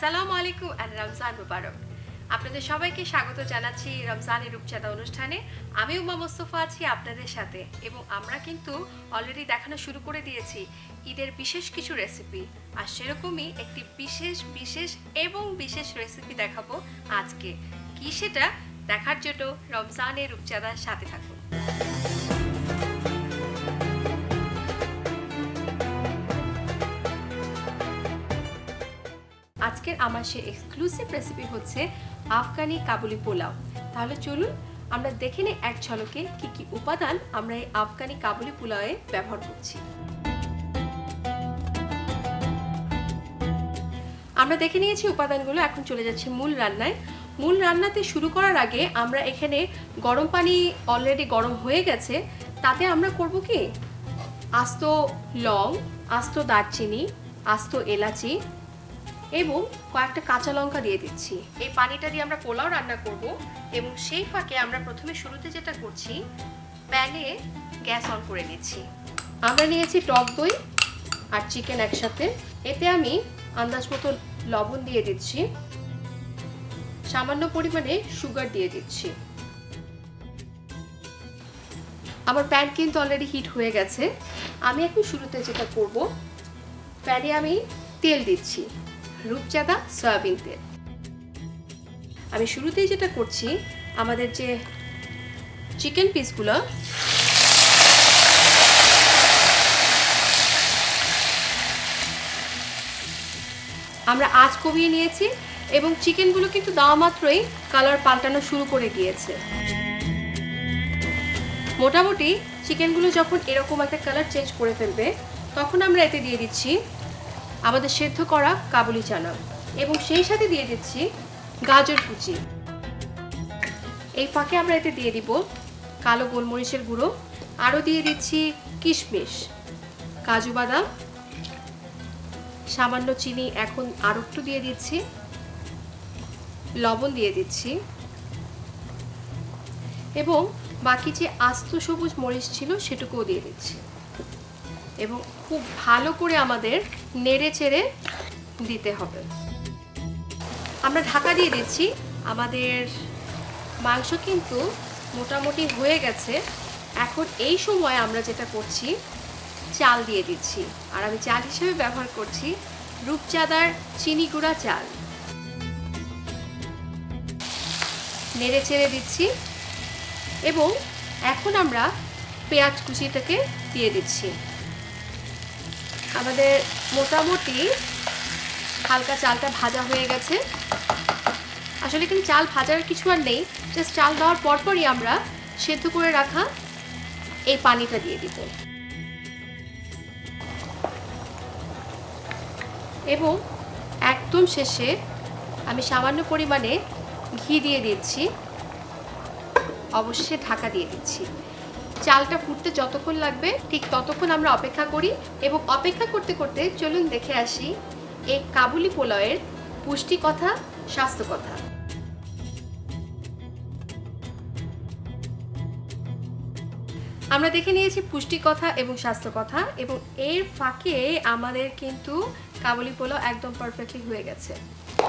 আসসালামু আলাইকুম আর রমজান মুবারক। আপনাদের সবাইকে স্বাগত জানাচ্ছি রমজানের রূপচাঁদা অনুষ্ঠানে। আমি উমা মোস্তফা আছি আপনাদের সাথে এবং আমরা কিন্তু অলরেডি দেখানো শুরু করে দিয়েছি ঈদের বিশেষ কিছু রেসিপি আর সেরকমই একটি বিশেষ বিশেষ এবং বিশেষ রেসিপি দেখাবো আজকে। কি সেটা? দেখার জন্য রমজানের রূপচাঁদার সাথে থাকুন। আজকের আমার সে এক্সক্লুসিভ রেসিপি হচ্ছে আফগানি কাবুলি পোলাও। তাহলে চলুন আমরা দেখে নিই এক ঝলকে কি কি উপাদান আমরা এই আফগানি কাবুলি পোলাওয়ে ব্যবহার করছি। আমরা দেখে নিয়েছি উপাদানগুলো, এখন চলে যাচ্ছে মূল রান্নায়। মূল রান্নাতে শুরু করার আগে আমরা এখানে গরম পানি অলরেডি গরম হয়ে গেছে, তাতে আমরা করব কি? আস্ত লং, আস্ত দারচিনি, আস্ত এলাচি এবং কয়েকটা কাঁচা লঙ্কা দিয়ে দিচ্ছি। এই পানিটা দিয়ে আমরা পোলাও রান্না করব এবং সেই ফাঁকে আমরা প্রথমে শুরুতে যেটা করছি প্যানে গ্যাস অন করে নিচ্ছি। আমরা নিয়েছি টক দই আর চিকেন একসাথে। এতে আমি আন্দাজ মতো লবণ দিয়ে দিচ্ছি। সামান্য পরিমাণে সুগার দিয়ে দিচ্ছি। আমার প্যান কিন্তু অলরেডি হিট হয়ে গেছে। আমি এখন শুরুতে যেটা করব, প্যানে আমি তেল দিচ্ছি। রূপচাঁদা সয়াবিন তেল। আমি শুরুতেই যেটা করছি, আমাদের যে চিকেন পিসগুলো, আমরা আজ কমিয়ে নিয়েছি এবং চিকেনগুলো কিন্তু দেওয়া মাত্রই কালার পাল্টানো শুরু করে গিয়েছে। মোটামুটি চিকেনগুলো যখন এরকম একটা কালার চেঞ্জ করে ফেলবে, তখন আমরা এতে দিয়ে দিচ্ছি আমাদের সেদ্ধ করা কাবুলি চানা। এবং সেই সাথে দিয়ে দিচ্ছি গাজর কুচি। এই ফাঁকে আমরা এতে দিয়ে দিব কালো গোলমরিচের গুঁড়ো। আরও দিয়ে দিচ্ছি কিশমিশ, কাজু বাদাম। সামান্য চিনি এখন আরও একটু দিয়ে দিচ্ছি। লবণ দিয়ে দিচ্ছি। এবং বাকি যে আস্ত সবুজ মরিচ ছিল সেটুকুও দিয়ে দিচ্ছি। এবং খুব ভালো করে আমাদের নেড়ে চেড়ে দিতে হবে। আমরা ঢাকা দিয়ে দিচ্ছি। আমাদের মাংস কিন্তু মোটামুটি হয়ে গেছে। এখন এই সময় আমরা যেটা করছি, চাল দিয়ে দিচ্ছি। আর আমি চাল হিসেবে ব্যবহার করছি রূপচাঁদার চিনি গুঁড়া চাল। নেড়ে চেড়ে দিচ্ছি এবং এখন আমরা পেঁয়াজ কুচিটাকে দিয়ে দিচ্ছি। আমাদের মোটামুটি হালকা চালটা ভাজা হয়ে গেছে। আসলে এখানে চাল ভাজার কিছু আর নেই জাস্ট চাল দেওয়ার পরপরই আমরা সেদ্ধ করে রাখা এই পানিটা দিয়ে দিব। এবং একদম শেষে আমি সামান্য পরিমাণে ঘি দিয়ে দিচ্ছি, অবশেষে ঢাকা দিয়ে দিচ্ছি। চালটা ফুটতে যতক্ষণ লাগবে, ঠিক ততক্ষণ আমরা অপেক্ষা করি এবং অপেক্ষা করতে করতে চলুন দেখে আসি এই কাবুলি পোলাওয়ের পুষ্টি কথা স্বাস্থ্য কথা আমরা দেখে নিয়েছি পুষ্টি কথা এবং স্বাস্থ্য কথা এবং এর ফাঁকে আমাদের কিন্তু কাবুলি পোলাও একদম পারফেক্টলি হয়ে গেছে।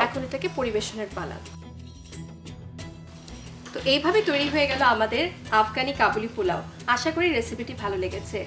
এখন এটাকে পরিবেশনের পালা। তো এইভাবে তৈরি হয়ে গেল আমাদের আফগানি কাবুলি পোলাও। আশা করি রেসিপিটি ভালো লেগেছে।